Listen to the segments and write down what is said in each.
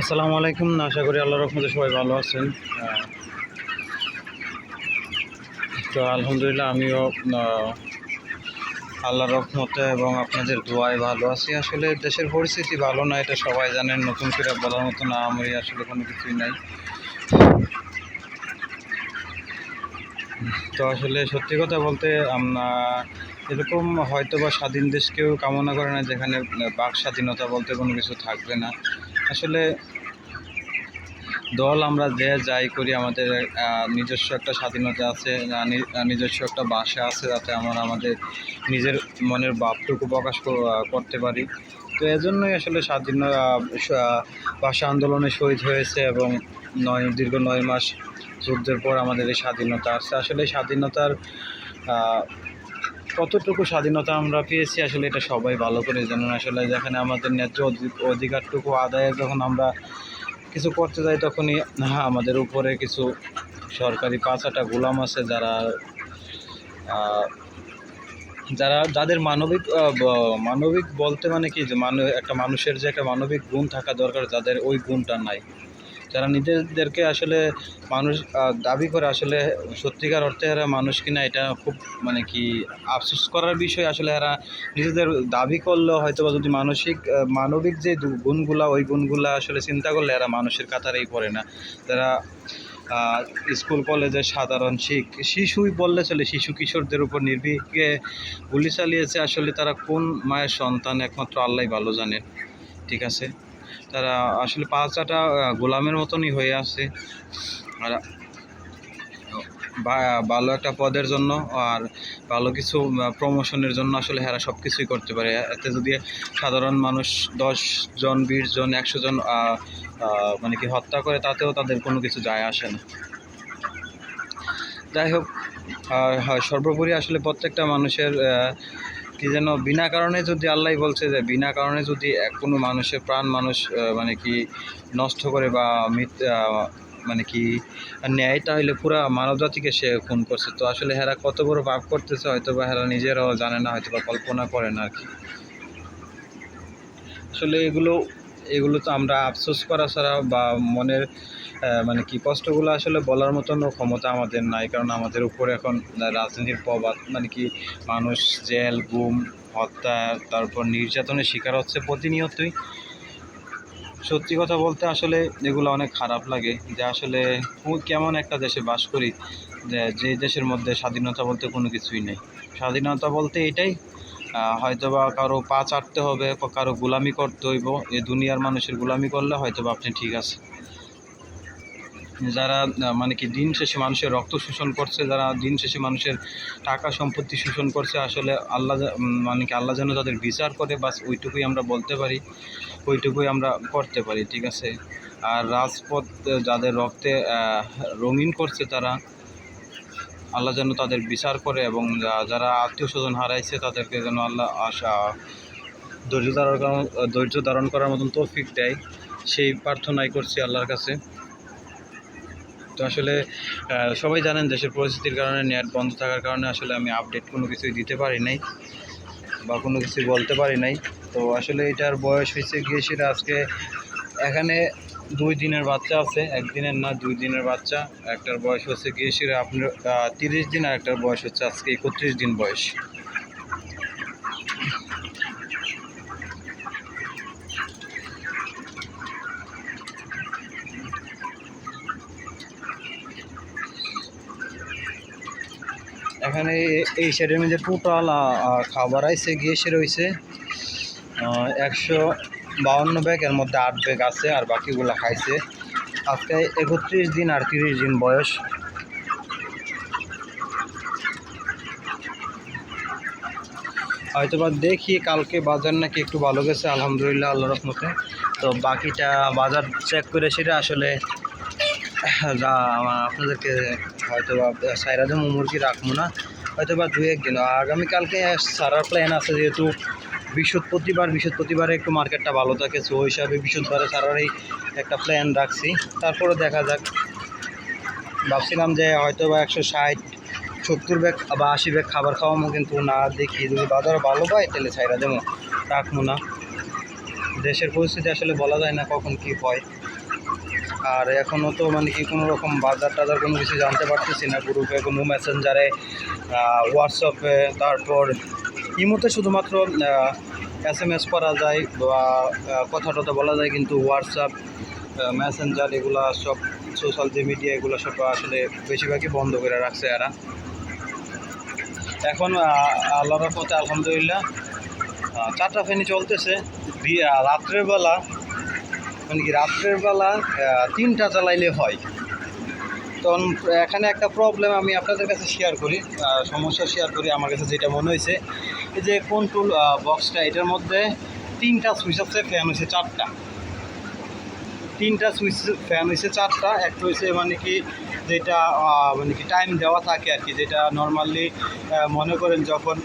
আসসালামু আলাইকুম। আশা করি আল্লাহ রহমতে সবাই ভালো আছেন। তো আলহামদুলিল্লাহ আমিও আহ, আল্লাহর রহমতে এবং আপনাদের দোয়ায় ভালো আছি। আসলে দেশের পরিস্থিতি ভালো না এটা সবাই জানেন। নতুন করে বলার মতো না আমি আসলে কোনো কিছুই নাই। তো আসলে সত্যি কথা বলতে আমরা এরকম হয়তো বা স্বাধীন দেশ কেউ কামনা করে না যেখানে বাক স্বাধীনতা বলতে কোনো কিছু থাকবে না। আসলে দল আমরা যে যাই করি, আমাদের নিজস্ব একটা স্বাধীনতা আছে নিজস্ব একটা বাসা আছে যাতে আমরা আমাদের নিজের মনের ভাবটুকু প্রকাশ করতে পারি। তো এজন্যই আসলে স্বাধীন ভাষা আন্দোলনে শহীদ হয়েছে এবং নয়, দীর্ঘ নয় মাস যুদ্ধের পর আমাদের এই স্বাধীনতা আসছে। আসলে স্বাধীনতার কতটুকু স্বাধীনতা আমরা পেয়েছি, আসলে এটা সবাই ভালো করে জানেন। আসলে যেখানে আমাদের ন্যায্য অধি- অধিকারটুকু আদায়ে যখন আমরা কিছু করতে যাই, তখনই হ্যাঁ আমাদের উপরে কিছু সরকারি পাঁচাটা গোলাম আছে যারা যারা, যাদের মানবিক মানবিক বলতে মানে কি যে, মানু একটা মানুষের যে একটা মানবিক গুণ থাকা দরকার, যাদের ওই গুণটা নাই। যারা নিজেদেরকে আসলে মানুষ দাবি করে আসলে সত্যিকার অর্থে এরা মানুষ কিনা এটা খুব মানে কি আফসোস করার বিষয়। আসলে এরা নিজেদের দাবি করলেও হয়তো বা যদি মানসিক মানবিক যে গুণগুলা ওই গুণগুলা আসলে চিন্তা করলে এরা মানুষের কাতারেই পড়ে না। আহ, স্কুল কলেজে সাধারণ শিখ শিশুই বললে চলে শিশু কিশোরদের উপর নির্ভীকে গুলি চালিয়েছে আসলে তারা কোন মায়ের সন্তান একমাত্র আল্লাহ ভালো জানেন। ঠিক আছে? তারা আসলে পাঁচাটা গোলামের মতনই হয়ে আছে আর ভালো একটা পদের জন্য আর ভালো কিছু প্রমোশনের জন্য আসলে হেরা সব কিছুই করতে পারে। এতে যদি সাধারণ মানুষ দশ জন, বিশ জন, একশো জন মানে কি হত্যা করে, তাতেও তাদের কোনো কিছু যায় আসে না। যাই হোক সর্বোপরি আসলে প্রত্যেকটা মানুষের কি যেন বিনা কারণে যদি আল্লাহ বলছে যে বিনা কারণে যদি কোনো মানুষের প্রাণ মানুষ মানে কি নষ্ট করে বা মানে কি ন্যায় তাহলে পুরা মানব জাতিকে সে খুন করছে। তো আসলে হেরা কত বড় পাপ করতেছে হয়তো বা হেরা নিজেরাও জানে না হয়তো বা কল্পনা করে না আর কি। আসলে এগুলো এগুলো তো আমরা আফসোস করা ছাড়া বা মনের মানে কি কষ্টগুলো আসলে বলার মতন ক্ষমতা আমাদের নাই। কারণ আমাদের উপরে এখন রাজনীতির প্রবাদ মানে কি মানুষ জেল, গুম, হত্যা, তারপর নির্যাতনের শিকার হচ্ছে প্রতিনিয়তই। সত্যি কথা বলতে আসলে এগুলো অনেক খারাপ লাগে যে আসলে কেমন একটা দেশে বাস করি, যে যে দেশের মধ্যে স্বাধীনতা বলতে কোনো কিছুই নেই। স্বাধীনতা বলতে এটাই আহ, হয়তোবা কারও পা চাটতে হবে বা কারও গোলামি করতে হইব এই দুনিয়ার মানুষের গোলামি করলে হয়তোবা আপনি ঠিক আছে যারা মানে কি দিন শেষে মানুষের রক্ত শোষণ করছে যারা দিন শেষে মানুষের টাকা সম্পত্তি শোষণ করছে আসলে আল্লাহ মানে কি আল্লাহ যেন তাদের বিচার করে বাস ওইটুকুই আমরা বলতে পারি ওইটুকুই আমরা করতে পারি ঠিক আছে? আর রাজপথ যাদের রক্তে রঙিন করছে তারা আল্লাহ যেন তাদের বিচার করে এবং যারা আত্মীয় স্বজন হারাইছে তাদেরকে যেন আল্লাহ আশা, ধৈর্য ধারণ ধৈর্য ধারণ করার মতন তৌফিক দেয়। সেই প্রার্থনাই করছি আল্লাহর কাছে। তো আসলে সবাই জানেন দেশের পরিস্থিতির কারণে নেট বন্ধ থাকার কারণে আসলে আমি আপডেট কোনো কিছুই দিতে পারি নাই বা কোনো কিছু বলতে পারি নাই। তো আসলে এটার বয়স হয়েছে গিয়ে সেটা আজকে এখানে দুই দিনের বাচ্চা আছে, একদিনের না, দুই দিনের বাচ্চা। একটার বয়স হচ্ছে গিয়ে সেটা আপনার তিরিশ দিন, আর একটার বয়স হচ্ছে আজকে একত্রিশ দিন বয়স। এখানে এই সাইডের মধ্যে টোটাল খাবার আইসে গিয়ে সে রয়েছে একশো বাউন্ন ব্যাগ এর মধ্যে আট ব্যাগ আছে আর বাকিগুলো খাইছে। আজকে একত্রিশ দিন আর তিরিশ দিন বয়স। হয়তোবা দেখি কালকে বাজার নাকি একটু ভালো গেছে, আলহামদুলিল্লাহ আল্লাহ রহমতে। তো বাকিটা বাজার চেক করে সেটা আসলে যা আপনাদেরকে হয়তো বা সাইরা দেবো, মুরগি রাখব না। হয়তো বা দু একদিন আগামীকালকে সারার প্ল্যান আছে যেহেতু বৃহস্পতিবার বৃহস্পতিবারে একটু মার্কেটটা ভালো থাকে, সো হিসাবে বৃহস্পতিবারে সারারই একটা প্ল্যান রাখছি। তারপরে দেখা যাক। ভাবছিলাম যে হয়তো বা একশো ষাট, সত্তর ব্যাগ বা আশি ব্যাগ খাবার খাওয়ামো কিন্তু না, দেখি যদি বাজার ভালো পাই, তাহলে সাইরা দেবো। রাখব না। দেশের পরিস্থিতি আসলে বলা যায় না কখন কি হয়। আর এখনও তো মানে কি কোনো রকম বাজার টাজার কোনো কিছু জানতে পারতেছি না। গ্রুপে কোনো মেসেঞ্জারে হোয়াটসঅ্যাপে তারপর ইমোতে শুধুমাত্র এস এম এস করা যায় বা কথা টথা বলা যায়, কিন্তু হোয়াটসঅ্যাপ মেসেঞ্জার এগুলা সব সোশ্যাল যে মিডিয়া এগুলো সব আসলে বেশিরভাগই বন্ধ করে রাখছে এরা। এখন আল্লাহর পথে আলহামদুলিল্লাহ চারটা ফেনি চলতেছে। রাত্রের বেলা মানে কি রাত্রের বেলা তিনটা চালাইলে হয়। তখন এখানে একটা প্রবলেম আমি আপনাদের কাছে শেয়ার করি সমস্যা শেয়ার করি, আমার কাছে যেটা মনে হয়েছে। এই যে কন্ট্রোল বক্সটা এটার মধ্যে তিনটা সুইচ আছে ফ্যান হয়েছে চারটা। তিনটা সুইচ ফ্যান হয়েছে চারটা, একটা হয়েছে মানে কি, যেটা মানে কি টাইম দেওয়া থাকে আর কি, যেটা নর্মালি মনে করেন যখন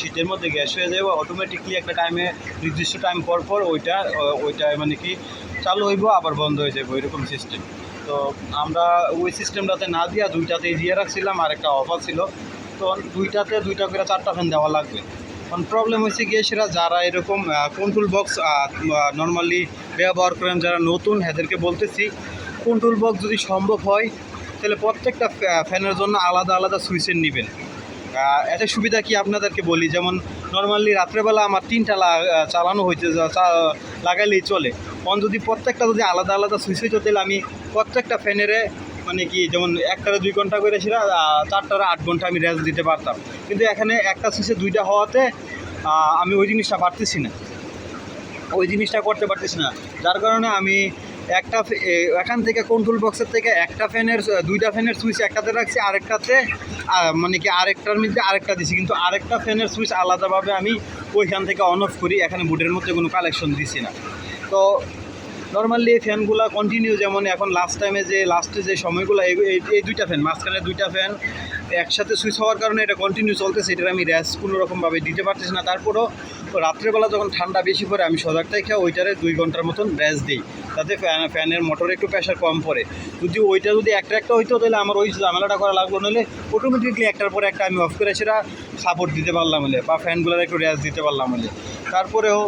শীতের মধ্যে গ্যাস হয়ে যাবে অটোমেটিকলি একটা টাইমে নির্দিষ্ট টাইম পর পর ওইটা ওইটা মানে কি চালু হইব, আবার বন্ধ হয়ে যাবে ওইরকম সিস্টেম তো আমরা ওই সিস্টেমটাতে না দিয়া দুইটাতেই দিয়ে রাখছিলাম, আর একটা অফার ছিল। তো দুইটাতে দুইটা করে চারটা ফ্যান দেওয়া লাগবে। প্রবলেম হয়েছে গিয়ে সেটা যারা এরকম কন্ট্রোল বক্স নর্মালি ব্যবহার করেন, যারা নতুন এদেরকে বলতেছি কন্ট্রোল বক্স যদি সম্ভব হয়, তাহলে প্রত্যেকটা ফ্যানের জন্য আলাদা আলাদা সুইচের নেবেন। এতে সুবিধা কি আপনাদেরকে বলি? যেমন নর্মালি রাত্রেবেলা আমার তিনটা চালানো হয়েছে লাগাইলেই চলে। তখন যদি প্রত্যেকটা যদি আলাদা আলাদা সুইচ হইতো, তাহলে আমি প্রত্যেকটা ফ্যানেরে মানে কি, যেমন একটারে দুই ঘণ্টা করে ছিল চারটারে আট ঘণ্টা আমি রেস্ট দিতে পারতাম। কিন্তু এখানে একটা সুইচে দুইটা হওয়াতে আমি ওই জিনিসটা পারতেছি না। ওই জিনিসটা করতে পারতেছি না। যার কারণে আমি একটা এখান থেকে কন্ট্রোল বক্সের থেকে একটা ফ্যানের দুইটা ফ্যানের সুইচ একটাতে রাখছি, আরেকটাতে মানে কি, আরেকটার মধ্যে আরেকটা দিছি। কিন্তু আরেকটা ফ্যানের সুইচ আলাদাভাবে আমি ওইখান থেকে অন অফ করি, এখানে বুটের মধ্যে কোনো কালেকশন দিছি না। তো নর্মালি এই ফ্যানগুলো কন্টিনিউ যেমন এখন লাস্ট টাইমে যে লাস্টে যে সময়গুলো, এই দুইটা ফ্যান মাঝখানে দুইটা ফ্যান একসাথে সুইচ হওয়ার কারণে এটা কন্টিনিউ চলতেছে, এটার আমি র্যাস কোনো রকমভাবে দিতে পারতেছি না। তারপরও রাত্রেবেলা যখন ঠান্ডা বেশি পড়ে, আমি সজাগ থেকে ওইটারে দুই ঘণ্টার মতন র্যাস দিই। তাতে ফ্যান ফ্যানের মোটরে একটু প্রেশার কম পড়ে। যদি ওইটা যদি একটা একটা হইতো, তাহলে আমার ওই ঝামেলাটা করা লাগল। নাহলে অটোমেটিকলি একটার পরে একটা আমি অফ করে সেটা সাপোর্ট দিতে পারলাম হলে, বা ফ্যানগুলোর একটু র্যাস দিতে পারলাম হলে। তারপরেও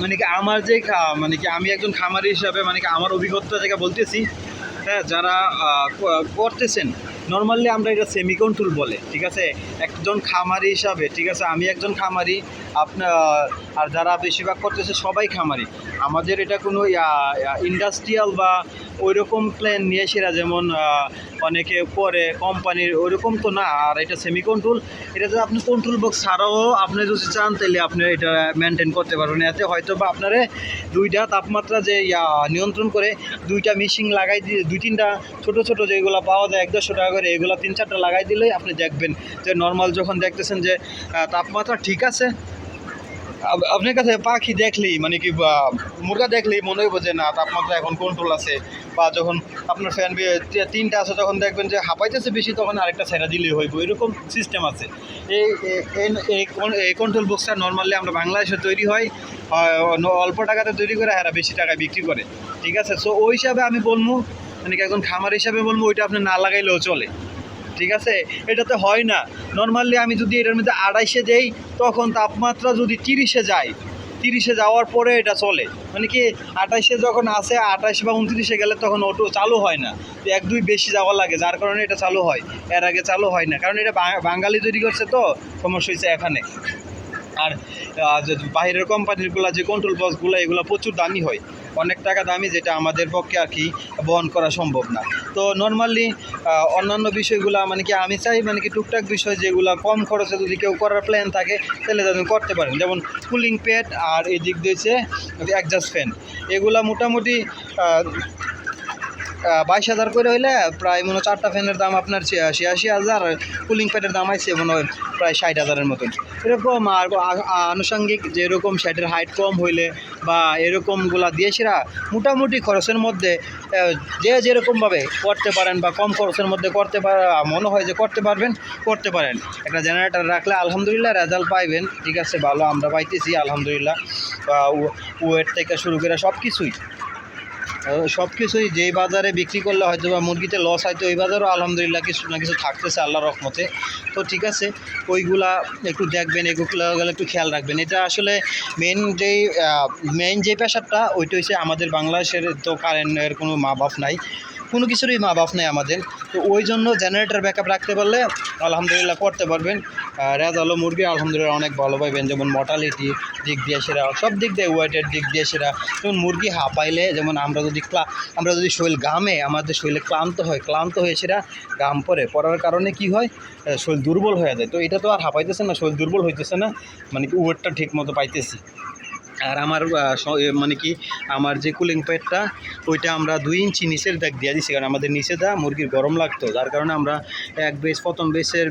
মানে কি আমার যে মানে কি আমি একজন খামারি হিসাবে মানে কি আমার অভিজ্ঞতা থেকে বলতেছি হ্যাঁ যারা করতেছেন নর্মালি আমরা এটা সেমি কন্ট্রোল বলে, ঠিক আছে? একজন খামারি হিসাবে, ঠিক আছে? আমি একজন খামারি আপনার আর যারা বেশিরভাগ করতেছে সবাই খামারি। আমাদের এটা কোনো ইন্ডাস্ট্রিয়াল বা ওইরকম প্ল্যান নিয়ে সেরা যেমন অনেকে করে কোম্পানির ওইরকম তো না, আর এটা সেমি কন্ট্রোল এটা যদি আপনি কন্ট্রোল বক্স ছাড়াও আপনি যদি চান, তাহলে আপনি এটা মেনটেন করতে পারবেন। এতে হয়তো বা আপনারে দুইটা তাপমাত্রা যে নিয়ন্ত্রণ করে দুইটা মেশিন লাগাই দিয়ে, দুই তিনটা ছোট ছোট যেগুলো পাওয়া যায়, এক দেড়শো টাকা করে, এগুলো তিন চারটা লাগাই দিলেই আপনি দেখবেন যে নর্মাল যখন দেখতেছেন যে তাপমাত্রা ঠিক আছে আপনার কাছে পাখি দেখলেই মানে কি মুরগা দেখলেই মনে হইব যে না তাপমাত্রা এখন কন্ট্রোল আছে বা যখন আপনার ফ্যান তিনটা আছে তখন দেখবেন যে হাঁপাইতেছে বেশি তখন আরেকটা ছেড়া দিলেই হইব। এরকম সিস্টেম আছে। এই এই- কন্ট্রোল বক্সটা নর্মালি আমরা বাংলাদেশে তৈরি হয় হয়, অল্প টাকাতে তৈরি করে এরা বেশি টাকায় বিক্রি করে। ঠিক আছে? সো ওই হিসাবে আমি বলব মানে কি একজন খামার হিসাবে বলব ওইটা আপনি না লাগাইলেও চলে। ঠিক আছে? এটাতে হয় না। নর্মালি আমি যদি এটার মধ্যে আড়াইশে দেই, তখন তাপমাত্রা যদি তিরিশে যায়, তিরিশে যাওয়ার পরে এটা চলে। মানে কি, আঠাইশে যখন আসে, আঠাইশ বা উনত্রিশে গেলে তখন অটো চালু হয় না। এক, দুই বেশি যাওয়া লাগে, যার কারণে এটা চালু হয়। এর আগে চালু হয় না। কারণ এটা বাঙালি তৈরি করছে তো, সমস্যা হয়েছে এখানে। আর বাইরের কোম্পানিরগুলো যে কন্ট্রোল বক্সগুলো এগুলো প্রচুর দামি হয়। অনেক টাকা দামি যেটা আমাদের পক্ষে আর কি বহন করা সম্ভব না। তো নর্মালি অন্যান্য বিষয়গুলো মানে কি আমি চাই মানে কি টুকটাক বিষয় যেগুলো কম খরচে যদি কেউ করার প্ল্যান থাকে, তাহলে তাদের করতে পারেন। যেমন কুলিং প্যাড আর এদিক দিয়েছে অ্যাডজাস্ট ফ্যান এগুলা মোটামুটি বাইশ হাজার করে হইলে প্রায় মনে চারটা ফ্যানের দাম আপনার ছিয়াশি হাজার, কুলিং প্যাডের দাম আছে মনে হয় প্রায় ষাট হাজারের মতন। এরকম আর আনুষঙ্গিক যেরকম শার্টের হাইট কম হইলে বা এরকমগুলা দিয়ে সেরা মোটামুটি খরচের মধ্যে যে যেরকমভাবে করতে পারেন বা কম খরচের মধ্যে করতে পার মনে হয় যে করতে পারবেন, করতে পারেন। একটা জেনারেটার রাখলে আলহামদুলিল্লাহ রেজাল্ট পাইবেন, ঠিক আছে, ভালো আমরা পাইতেছি, আলহামদুলিল্লাহ। ওয়েট থেকে শুরু করে সব কিছুই সব কিছুই যেই বাজারে বিক্রি করলে হয়তো বা মুরগিতে লস হয়তো ওই বাজারও আলহামদুলিল্লাহ কিছু না কিছু থাকতেছে আল্লাহ রহমতে। তো ঠিক আছে, ওইগুলা একটু দেখবেন, এগুলো একটু খেয়াল রাখবেন। এটা আসলে মেন যেই মেইন যে পেশাটা ওইটা হচ্ছে আমাদের বাংলাদেশের তো কারেন্টের কোনো মা বাপ নাই। কোনো কিছুরই মা বাপ নেই আমাদের। তো ওই জন্য জেনারেটর ব্যাকআপ রাখতে পারলে আলহামদুলিল্লাহ করতে পারবেন। রেজ আলো মুরগি আলহামদুলিল্লাহ অনেক ভালো পাইবেন যেমন মর্টালিটি দিক দিয়ে সেরা, সব দিক দিয়ে ওয়েটের দিক দিয়ে সেরা। যেমন মুরগি হাঁপাইলে, যেমন আমরা যদি ক্লা আমরা যদি শরীর ঘামে, আমাদের শরীরে ক্লান্ত হয়, ক্লান্ত হয়ে সেটা ঘাম পরে। পড়ার কারণে কি হয়? শরীর দুর্বল হয়ে যায়। তো এটা তো আর হাঁপাইতেছে না, শরীর দুর্বল হইতেছে না। মানে কি ওয়েটটা ঠিক মতো পাইতেছি। আর আমার মানে কি, আমার যে কুলিং প্যাডটা ওইটা আমরা দুই ইঞ্চি নিচের দাগ দিয়ে দিচ্ছি কারণ আমাদের নিচে দা মুরগির গরম লাগতো। যার কারণে আমরা এক বেস প্রথম বেসের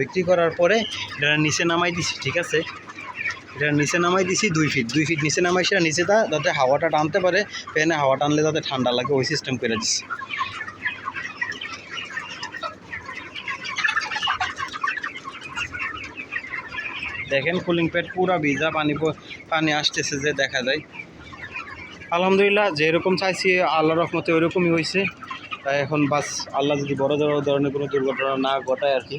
বিক্রি করার পরে এটা নিচে নামাই দিছি, ঠিক আছে? এটা নিচে নামাই দিছি দুই ফিট দুই ফিট নিচে নামাই সেটা নিচে দা যাতে হাওয়াটা টানতে পারে, ফ্যানে হাওয়া টানলে যাতে ঠান্ডা লাগে, ওই সিস্টেম করে দিছি। দেখেন কুলিং প্যাড পুরো ভিজা, পানি পানি আসতেছে যে দেখা যায়। আলহামদুলিল্লাহ, যেরকম চাইছি আল্লাহ রহমতে ওইরকমই হয়েছে তাই এখন বাস, আল্লাহ যদি বড় বড় ধরনের কোনো দুর্ঘটনা না ঘটায় আর কি।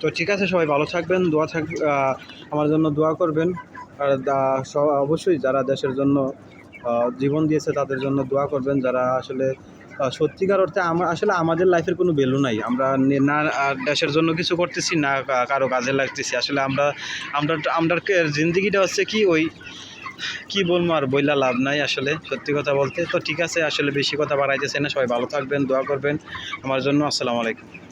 তো ঠিক আছে, সবাই ভালো থাকবেন, দোয়া থাক আমার জন্য দোয়া করবেন। আর অবশ্যই যারা দেশের জন্য জীবন দিয়েছে তাদের জন্য দোয়া করবেন, যারা আসলে সত্যিকার অর্থে আমার আসলে আমাদের লাইফের কোনো ভ্যালু নাই। আমরা না দেশের জন্য কিছু করতেছি, না কারও কাজে লাগতেছি। আসলে আমরা আমরা আমরা জিন্দিগিটা হচ্ছে কি, ওই কি বলব আর, বইলা লাভ নাই আসলে, সত্যি কথা বলতে। তো ঠিক আছে, আসলে বেশি কথা বাড়াইতেছে না। সবাই ভালো থাকবেন, দোয়া করবেন। আমার জন্য আসসালামু আলাইকুম।